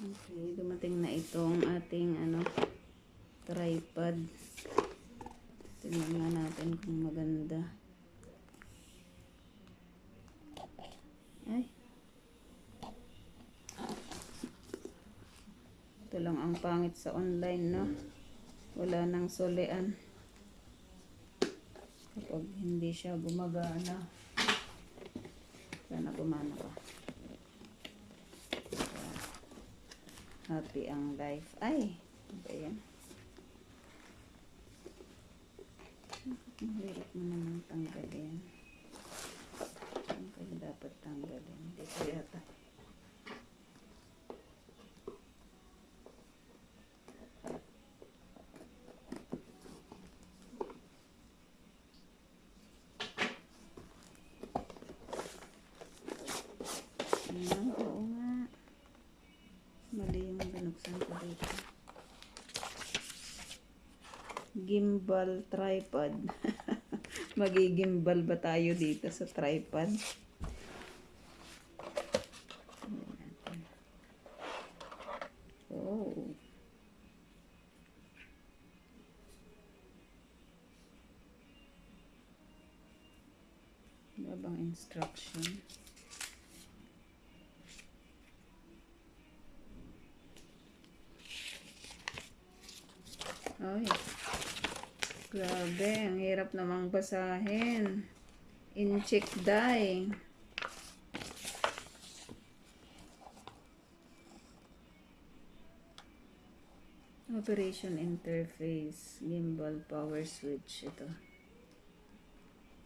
Okay, dumating na itong ating ano tripod. Tingnan natin kung maganda. Ay. Ito lang ang pangit sa online, no? Wala nang solean. Kapag hindi siya gumagana. Sana gumana pa. Happy ang life. Ay! Ba yan? Ang hirap mo naman tanggalin. Saan kayo dapat tanggalin? Dito yata. Ah, oo nga. Mali yung binuksan ko dito. Gimbal tripod. Magigimbal ba tayo dito sa tripod? Oh. Ano bang instruction? Ay. Grabe, ang hirap namang basahin. In-check die. Operation interface, gimbal power switch. Ito.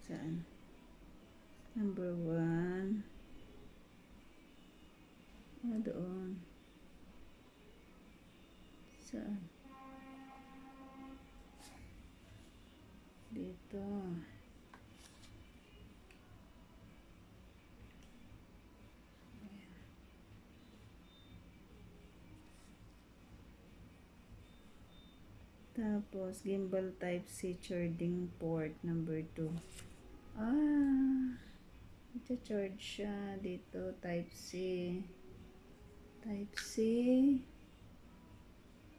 Saan? Number one. Ah, doon. Saan? Dito. Tapos, gimbal type C charging port number 2. Ah, ita-charge siya dito, type C. Type C.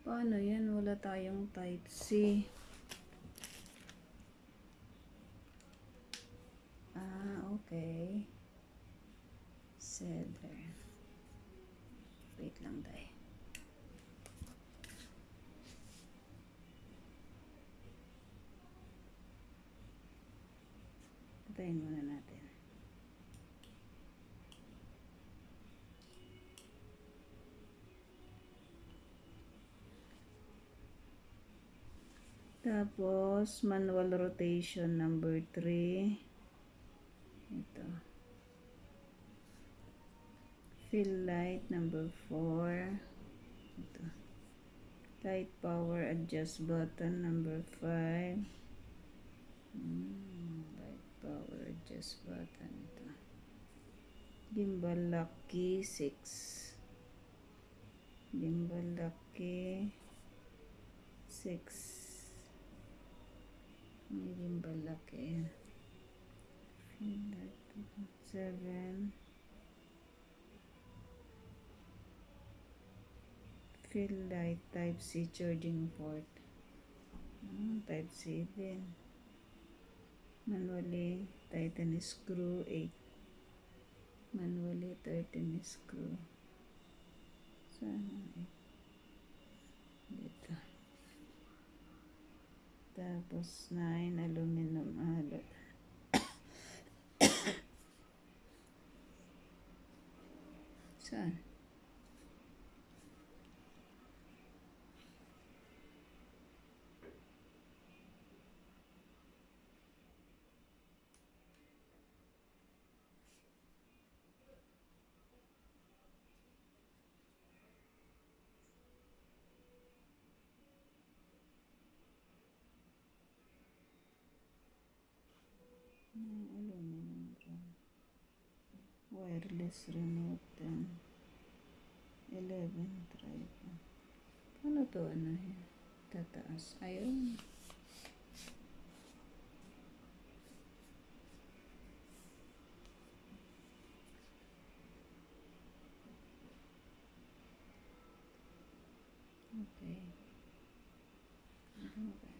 Paano yan? Wala tayong type C. Ah, okay. Cedar. Wait lang tayo. Patayin muna natin. Tapos, manual rotation number 3. Ito. Fill light number 4. Ito. Light power adjust button number 5. Hmm, light power adjust button ito. Gimbal lock key 6. Gimbal lock key 6. May gimbal light 7. Fill light type C charging port. Ah, type C din. Manually tighten screw 8. Manually tighten screw. Saan ang 8? Dito. Tapos 9 aluminum alloy. Saan? May aluminum dyan. Wireless remote din. 11 tripod. Paano to ano yan? Tataas. Ayun. Okay. Okay.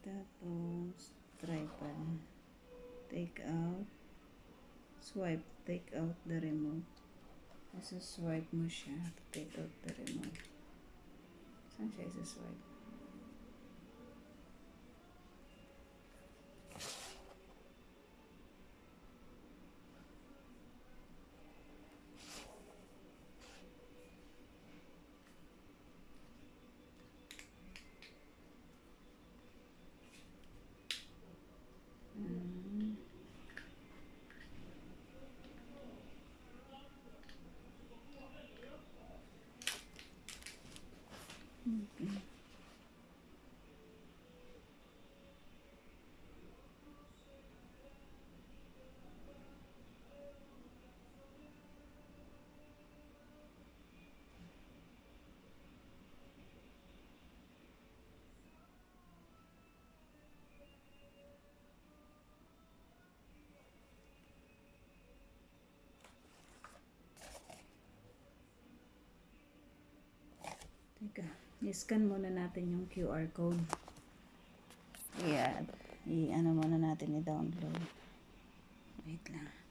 Tapos, tripod. Take out. Swipe. Take out the remote. Kasi swipe mo siya take out the remote. Saan siya isa-swipe? Mm. Okay. Teka, i-scan muna natin yung QR code. Yeah, i-ano muna natin i-download. Wait lang.